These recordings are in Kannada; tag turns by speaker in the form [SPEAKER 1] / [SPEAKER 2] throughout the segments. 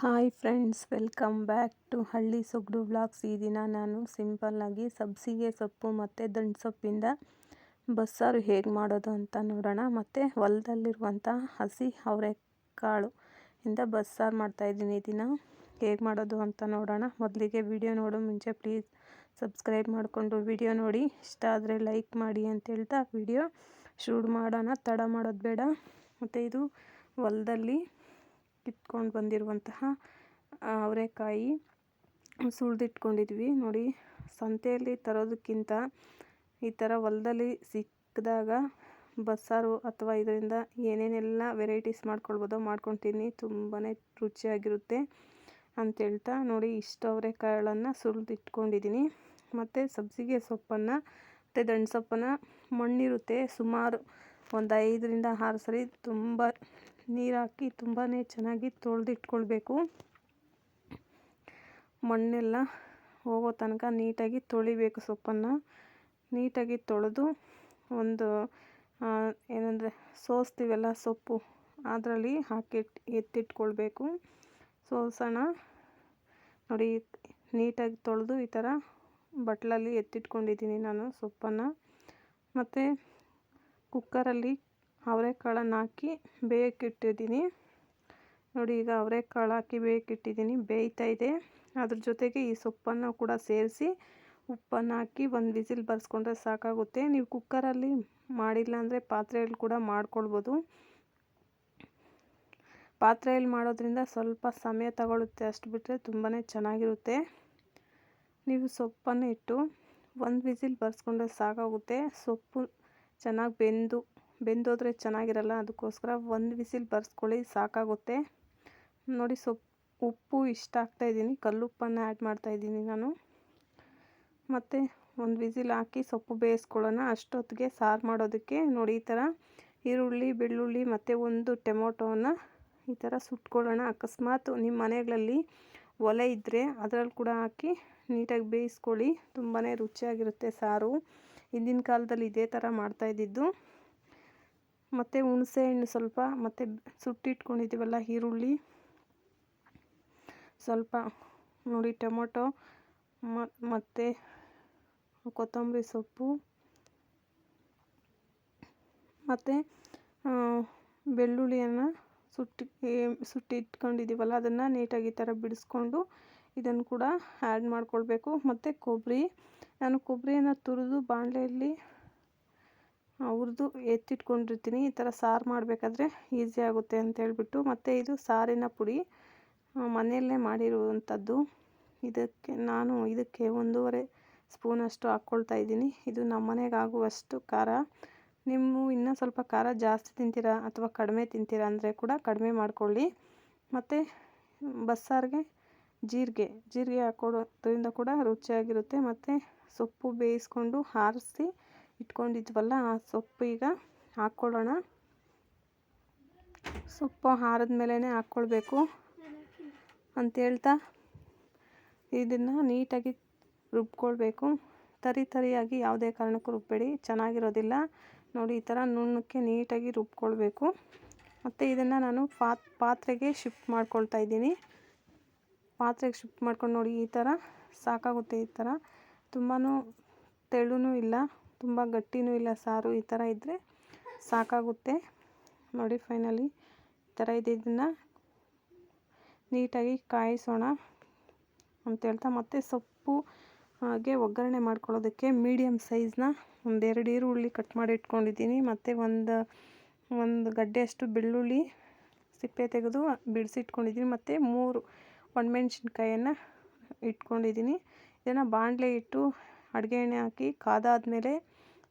[SPEAKER 1] Hi friends, welcome back to Halli Sogadu blogs. ಈ ದಿನ ನಾನು ಸಿಂಪಲ್ಲಾಗಿ ಸಬ್ಸಿಗೆ ಸೊಪ್ಪು ಮತ್ತು ದಂಟು ಸೊಪ್ಪಿಂದ ಬಸ್ಸಾರು ಹೇಗೆ ಮಾಡೋದು ಅಂತ ನೋಡೋಣ. ಮತ್ತು ಹೊಲದಲ್ಲಿರುವಂಥ ಹಸಿ ಅವರೆಕಾಳು ಇಂದ ಬಸ್ಸಾರು ಮಾಡ್ತಾಯಿದ್ದೀನಿ ದಿನ ಹೇಗೆ ಮಾಡೋದು ಅಂತ ನೋಡೋಣ. ಮೊದಲಿಗೆ ವಿಡಿಯೋ ನೋಡೋ, ಮುಂಚೆ ಪ್ಲೀಸ್ ಸಬ್ಸ್ಕ್ರೈಬ್ ಮಾಡಿಕೊಂಡು ವಿಡಿಯೋ ನೋಡಿ. ಇಷ್ಟ ಆದರೆ ಲೈಕ್ ಮಾಡಿ ಅಂತ ಹೇಳ್ತಾ ವಿಡಿಯೋ ಶೂಟ್ ಮಾಡೋಣ. ತಡ ಮಾಡೋದು ಬೇಡ. ಮತ್ತು ಇದು ಹೊಲದಲ್ಲಿ ಕಿತ್ಕೊಂಡು ಬಂದಿರುವಂತಹ ಅವರೆಕಾಯಿ ಸುಳಿದಿಟ್ಕೊಂಡಿದ್ವಿ. ನೋಡಿ, ಸಂತೆಯಲ್ಲಿ ತರೋದಕ್ಕಿಂತ ಈ ಥರ ಹೊಲದಲ್ಲಿ ಸಿಕ್ಕಿದಾಗ ಬಸ್ಸಾರು ಅಥವಾ ಇದರಿಂದ ಏನೇನೆಲ್ಲ ವೆರೈಟೀಸ್ ಮಾಡ್ಕೊಳ್ಬೋದೋ ಮಾಡ್ಕೊತೀನಿ ತುಂಬಾ ರುಚಿಯಾಗಿರುತ್ತೆ ಅಂತ ಹೇಳ್ತಾ ನೋಡಿ, ಇಷ್ಟು ಅವರೆಕಾಳನ್ನು ಸುಲಿದಿಟ್ಕೊಂಡಿದ್ದೀನಿ ಮತ್ತು ಸಬ್ಸಿಗೆ ಸೊಪ್ಪನ್ನು, ಮತ್ತು ದಂಡು ಸೊಪ್ಪನ್ನು ಮಣ್ಣಿರುತ್ತೆ. ಸುಮಾರು ಒಂದು ಐದರಿಂದ ಆರು ಸರಿ ತುಂಬ ನೀರು ಹಾಕಿ ತುಂಬಾ ಚೆನ್ನಾಗಿ ತೊಳೆದಿಟ್ಕೊಳ್ಬೇಕು. ಮಣ್ಣೆಲ್ಲ ಹೋಗೋ ತನಕ ನೀಟಾಗಿ ತೊಳಿಬೇಕು ಸೊಪ್ಪನ್ನು. ನೀಟಾಗಿ ತೊಳೆದು ಒಂದು ಏನಂದರೆ ಸೋಸ್ತೀವಲ್ಲ ಸೊಪ್ಪು, ಅದರಲ್ಲಿ ಹಾಕಿ ಎತ್ತಿಟ್ಕೊಳ್ಬೇಕು. ಸೋಸೋಣ. ನೋಡಿ, ನೀಟಾಗಿ ತೊಳೆದು ಈ ಥರ ಬಟ್ಲಲ್ಲಿ ಎತ್ತಿಟ್ಕೊಂಡಿದ್ದೀನಿ ನಾನು ಸೊಪ್ಪನ್ನು. ಮತ್ತು ಕುಕ್ಕರಲ್ಲಿ ಅವರೆಕಾಳನ್ನು ಹಾಕಿ ಬೇಯಕ್ಕಿಟ್ಟಿದ್ದೀನಿ ನೋಡಿ, ಈಗ ಅವರೆಕಾಳು ಹಾಕಿ ಬೇಯಕ್ಕಿಟ್ಟಿದ್ದೀನಿ ಬೇಯ್ತಾ ಇದೆ. ಅದ್ರ ಜೊತೆಗೆ ಈ ಸೊಪ್ಪನ್ನು ಕೂಡ ಸೇರಿಸಿ ಉಪ್ಪನ್ನು ಹಾಕಿ ಒಂದು ವಿಸಿಲ್ ಬರ್ಸ್ಕೊಂಡ್ರೆ ಸಾಕಾಗುತ್ತೆ. ನೀವು ಕುಕ್ಕರಲ್ಲಿ ಮಾಡಿಲ್ಲ ಅಂದರೆ ಪಾತ್ರೆಯಲ್ಲಿ ಕೂಡ ಮಾಡ್ಕೊಳ್ಬೋದು. ಪಾತ್ರೆಯಲ್ಲಿ ಮಾಡೋದ್ರಿಂದ ಸ್ವಲ್ಪ ಸಮಯ ತಗೊಳ್ಳುತ್ತೆ ಅಷ್ಟು ಬಿಟ್ಟರೆ ತುಂಬಾ ಚೆನ್ನಾಗಿರುತ್ತೆ. ನೀವು ಸೊಪ್ಪನ್ನು ಇಟ್ಟು ಒಂದು ವಿಸಿಲ್ ಬರ್ಸ್ಕೊಂಡ್ರೆ ಸಾಕಾಗುತ್ತೆ. ಸೊಪ್ಪು ಚೆನ್ನಾಗಿ ಬೆಂದು ಬೆಂದೋದ್ರೆ ಚೆನ್ನಾಗಿರಲ್ಲ, ಅದಕ್ಕೋಸ್ಕರ ಒಂದು ವಿಸಿಲ್ ಬರ್ಸ್ಕೊಳ್ಳಿ, ಸಾಕಾಗುತ್ತೆ. ನೋಡಿ ಸೊಪ್ಪು ಉಪ್ಪು ಇಷ್ಟ ಹಾಕ್ತಾಯಿದ್ದೀನಿ ಕಲ್ಲುಪ್ಪನ್ನು ಆ್ಯಡ್ ಮಾಡ್ತಾಯಿದ್ದೀನಿ ನಾನು. ಮತ್ತು ಒಂದು ವಿಸಿಲ್ ಹಾಕಿ ಸೊಪ್ಪು ಬೇಯಿಸ್ಕೊಳ್ಳೋಣ, ಅಷ್ಟೊತ್ತಿಗೆ ಸಾರು ಮಾಡೋದಕ್ಕೆ. ನೋಡಿ, ಈ ಥರ ಈರುಳ್ಳಿ, ಬೆಳ್ಳುಳ್ಳಿ, ಮತ್ತು ಒಂದು ಟೊಮೊಟೊವನ್ನು ಈ ಥರ ಸುಟ್ಕೊಳ್ಳೋಣ. ಅಕಸ್ಮಾತ್ ನಿಮ್ಮ ಮನೆಗಳಲ್ಲಿ ಒಲೆ ಇದ್ದರೆ ಅದರಲ್ಲಿ ಕೂಡ ಹಾಕಿ ನೀಟಾಗಿ ಬೇಯಿಸ್ಕೊಳ್ಳಿ. ತುಂಬಾ ರುಚಿಯಾಗಿರುತ್ತೆ ಸಾರು. ಹಿಂದಿನ ಕಾಲದಲ್ಲಿ ಇದೇ ಥರ ಮಾಡ್ತಾಯಿದ್ದಿದ್ದು ಮತ್ತು ಹುಣಸೆ ಹಣ್ಣು ಸ್ವಲ್ಪ, ಮತ್ತು ಸುಟ್ಟಿಟ್ಕೊಂಡಿದ್ದೀವಲ್ಲ ಈರುಳ್ಳಿ. ಸ್ವಲ್ಪ ನೋಡಿ ಟೊಮೊಟೊ ಮತ್ತು ಕೊತ್ತಂಬರಿ ಸೊಪ್ಪು. ಮತ್ತು ಬೆಳ್ಳುಳ್ಳಿಯನ್ನು ಸುಟ್ಟಿ ಸುಟ್ಟಿಟ್ಕೊಂಡಿದ್ದೀವಲ್ಲ ಅದನ್ನು ನೀಟಾಗಿ ಈ ಥರ ಬಿಡಿಸ್ಕೊಂಡು ಇದನ್ನು ಕೂಡ ಆ್ಯಡ್ ಮಾಡ್ಕೊಳ್ಬೇಕು. ಮತ್ತು ಕೊಬ್ಬರಿ, ನಾನು ಕೊಬ್ಬರಿಯನ್ನು ತುರಿದು ಬಾಣಲೆಯಲ್ಲಿ ಹುರಿದು ಎತ್ತಿಟ್ಕೊಂಡಿರ್ತೀನಿ. ಈ ಥರ ಸಾರು ಮಾಡಬೇಕಾದ್ರೆ ಈಸಿ ಆಗುತ್ತೆ ಅಂತ ಹೇಳ್ಬಿಟ್ಟು ಮತ್ತು ಇದು ಸಾರಿನ ಪುಡಿ ಮನೆಯಲ್ಲೇ ಮಾಡಿರುವಂಥದ್ದು. ಇದಕ್ಕೆ ನಾನು ಇದಕ್ಕೆ ಒಂದೂವರೆ ಸ್ಪೂನಷ್ಟು ಹಾಕ್ಕೊಳ್ತಾ ಇದ್ದೀನಿ. ಇದು ನಮ್ಮನೆಗೆ ಆಗುವಷ್ಟು ಖಾರ. ನೀವು ಇನ್ನೂ ಸ್ವಲ್ಪ ಖಾರ ಜಾಸ್ತಿ ತಿಂತೀರಾ ಅಥವಾ ಕಡಿಮೆ ತಿಂತೀರಾ ಅಂದರೆ ಕೂಡ ಕಡಿಮೆ ಮಾಡಿಕೊಳ್ಳಿ. ಮತ್ತು ಬಸ್ಸಾರಿಗೆ ಜೀರಿಗೆ ಜೀರಿಗೆ ಹಾಕೊಳ್ಳೋದ್ರಿಂದ ಕೂಡ ರುಚಿಯಾಗಿರುತ್ತೆ. ಮತ್ತು ಸೊಪ್ಪು ಬೇಯಿಸ್ಕೊಂಡು ಆರಿಸಿ ಇಟ್ಕೊಂಡಿದ್ವಲ್ಲ, ಆ ಸೊಪ್ಪು ಈಗ ಹಾಕ್ಕೊಳ್ಳೋಣ ಸೊಪ್ಪು ಹಾರದ ಮೇಲೇ ಹಾಕ್ಕೊಳ್ಬೇಕು ಅಂತ ಹೇಳ್ತಾ ಇದನ್ನು ನೀಟಾಗಿ ರುಬ್ಕೊಳ್ಬೇಕು. ತರಿ ತರಿಯಾಗಿ ಯಾವುದೇ ಕಾರಣಕ್ಕೂ ರುಬ್ಬೇಡಿ, ಚೆನ್ನಾಗಿರೋದಿಲ್ಲ. ನೋಡಿ, ಈ ಥರ ನುಣ್ಣಕ್ಕೆ ನೀಟಾಗಿ ರುಬ್ಕೊಳ್ಬೇಕು. ಮತ್ತು ಇದನ್ನು ನಾನು ಪಾತ್, ಪಾತ್ರೆಗೆ ಶಿಫ್ಟ್ ಮಾಡ್ಕೊಳ್ತಾ ಇದ್ದೀನಿ. ಪಾತ್ರೆಗೆ ಶಿಫ್ಟ್ ಮಾಡ್ಕೊಂಡು ನೋಡಿ, ಈ ಥರ ಸಾಕಾಗುತ್ತೆ ಈ ಥರ. ತುಂಬಾ ತೆಳುನೂ ಇಲ್ಲ. ತುಂಬ ಗಟ್ಟಿನೂ ಇಲ್ಲ, ಸಾರು ಈ ಥರ ಇದ್ದರೆ ಸಾಕಾಗುತ್ತೆ. ನೋಡಿ ಫೈನಲಿ ಈ ಥರ ಇದೆ, ಇದನ್ನು ನೀಟಾಗಿ ಕಾಯಿಸೋಣ ಅಂತ ಹೇಳ್ತಾ, ಮತ್ತೆ ಸೊಪ್ಪು ಹಾಗೆ ಒಗ್ಗರಣೆ ಮಾಡ್ಕೊಳ್ಳೋದಕ್ಕೆ ಮೀಡಿಯಮ್ ಸೈಜ್ನ ಒಂದೆರಡು ಈರುಳ್ಳಿ ಕಟ್ ಮಾಡಿ ಇಟ್ಕೊಂಡಿದ್ದೀನಿ. ಮತ್ತು ಒಂದು ಒಂದು ಗಡ್ಡೆಯಷ್ಟು ಬೆಳ್ಳುಳ್ಳಿ ಸಿಪ್ಪೆ ತೆಗೆದು ಬಿಡಿಸಿಟ್ಕೊಂಡಿದ್ದೀನಿ. ಮತ್ತು ಮೂರು ಒಣಮೆಣ್ಸಿನ್ಕಾಯನ್ನು ಇಟ್ಕೊಂಡಿದ್ದೀನಿ. ಇದನ್ನು ಬಾಣಲೆ ಇಟ್ಟು ಅಡುಗೆ ಎಣ್ಣೆ ಹಾಕಿ ಕಾದಾದಮೇಲೆ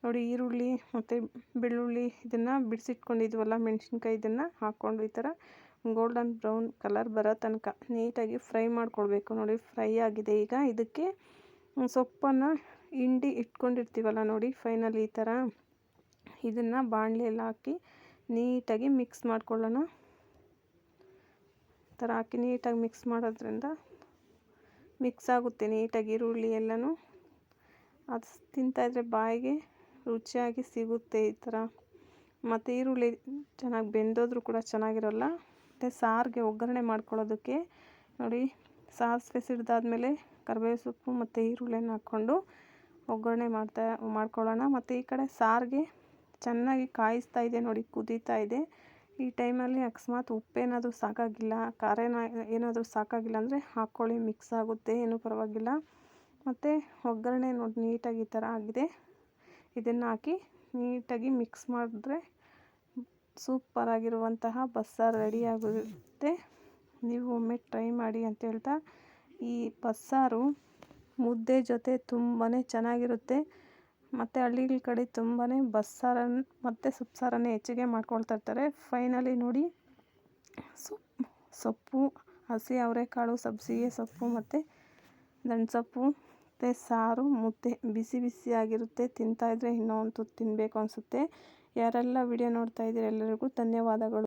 [SPEAKER 1] ನೋಡಿ ಈರುಳ್ಳಿ ಮತ್ತು ಬೆಳ್ಳುಳ್ಳಿ ಇದನ್ನು ಬಿಡಿಸಿಟ್ಕೊಂಡಿದ್ವಲ್ಲ ಮೆಣಸಿನ್ಕಾಯಿ ಇದನ್ನು ಹಾಕ್ಕೊಂಡು ಈ ಥರ ಗೋಲ್ಡನ್ ಬ್ರೌನ್ ಕಲರ್ ಬರೋ ತನಕ ನೀಟಾಗಿ ಫ್ರೈ ಮಾಡ್ಕೊಳ್ಬೇಕು. ನೋಡಿ ಫ್ರೈ ಆಗಿದೆ ಈಗ. ಇದಕ್ಕೆ ಸೊಪ್ಪನ್ನು ಹಿಂಡಿ ಇಟ್ಕೊಂಡಿರ್ತೀವಲ್ಲ ನೋಡಿ ಫೈನಲ್ ಈ ಥರ ಇದನ್ನು ಬಾಣಲೆಯಲ್ಲಿ ಹಾಕಿ ನೀಟಾಗಿ ಮಿಕ್ಸ್ ಮಾಡ್ಕೊಳ್ಳೋಣ. ಈ ಥರ ಹಾಕಿ ನೀಟಾಗಿ ಮಿಕ್ಸ್ ಮಾಡೋದ್ರಿಂದ ಮಿಕ್ಸ್ ಆಗುತ್ತೆ ನೀಟಾಗಿ ಈರುಳ್ಳಿ ಎಲ್ಲನೂ. ಅದು ತಿಂತಾಯಿದ್ರೆ ಬಾಯಿಗೆ ರುಚಿಯಾಗಿ ಸಿಗುತ್ತೆ ಈ ಥರ. ಮತ್ತು ಈರುಳ್ಳಿ ಚೆನ್ನಾಗಿ ಬೆಂದೋದ್ರೂ ಕೂಡ ಚೆನ್ನಾಗಿರಲ್ಲ. ಮತ್ತು ಸಾರಿಗೆ ಒಗ್ಗರಣೆ ಮಾಡ್ಕೊಳ್ಳೋದಕ್ಕೆ ನೋಡಿ, ಸಾಸಿವೆ ಸಿಡ್ದಾದ್ಮೇಲೆ ಕರಿಬೇವು ಸೊಪ್ಪು ಮತ್ತು ಈರುಳ್ಳಿಯನ್ನು ಹಾಕ್ಕೊಂಡು ಒಗ್ಗರಣೆ ಮಾಡ್ತಾ, ಮಾಡ್ಕೊಳ್ಳೋಣ. ಮತ್ತು ಈ ಕಡೆ ಸಾರಿಗೆ ಚೆನ್ನಾಗಿ ಕಾಯಿಸ್ತಾ ಇದೆ ನೋಡಿ, ಕುದೀತಾ ಇದೆ. ಈ ಟೈಮಲ್ಲಿ ಅಕಸ್ಮಾತ್ ಉಪ್ಪೇನಾದರೂ ಸಾಕಾಗಿಲ್ಲ, ಖಾರ ಏನಾದರೂ ಸಾಕಾಗಿಲ್ಲ ಅಂದರೆ ಹಾಕ್ಕೊಳ್ಳಿ, ಮಿಕ್ಸ್ ಆಗುತ್ತೆ, ಏನೂ ಪರವಾಗಿಲ್ಲ. ಮತ್ತು ಒಗ್ಗರಣೆ ನೋಡಿ ನೀಟಾಗಿ ಈ ಥರ ಆಗಿದೆ. ಇದನ್ನು ಹಾಕಿ ನೀಟಾಗಿ ಮಿಕ್ಸ್ ಮಾಡಿದ್ರೆ ಸೂಪರಾಗಿರುವಂತಹ ಬಸ್ಸಾರು ರೆಡಿ ಆಗುತ್ತೆ. ನೀವು ಒಮ್ಮೆ ಟ್ರೈ ಮಾಡಿ ಅಂತ ಹೇಳ್ತಾ, ಈ ಬಸ್ಸಾರು ಮುದ್ದೆ ಜೊತೆ ತುಂಬಾ ಚೆನ್ನಾಗಿರುತ್ತೆ. ಮತ್ತು ಹಳ್ಳಿಗಳ ಕಡೆ ತುಂಬಾ ಬಸ್ಸಾರನ್ನು ಮತ್ತು ಸೊಪ್ಪು ಹೆಚ್ಚಿಗೆ ಮಾಡ್ಕೊಳ್ತಾ ಇರ್ತಾರೆ. ಫೈನಲಿ ನೋಡಿ ಸೊಪ್ಪು ಸೊಪ್ಪು, ಹಸಿ ಅವರೆಕಾಳು, ಸಬ್ಸಿಗೆ ಸೊಪ್ಪು ಮತ್ತು ದಂಟ್ಸೊಪ್ಪು ಮತ್ತು ಸಾರು ಮುದ್ದೆ, ಬಿಸಿ ಬಿಸಿಯಾಗಿರುತ್ತೆ ತಿಂತಾಯಿದ್ರೆ ಇನ್ನೂ ಒಂದು ತುತ್ತು ತಿನ್ನಬೇಕು ಅನಿಸುತ್ತೆ. ಯಾರೆಲ್ಲ ವಿಡಿಯೋ ನೋಡ್ತಾ ಇದ್ದೀರಾ ಎಲ್ಲರಿಗೂ ಧನ್ಯವಾದಗಳು.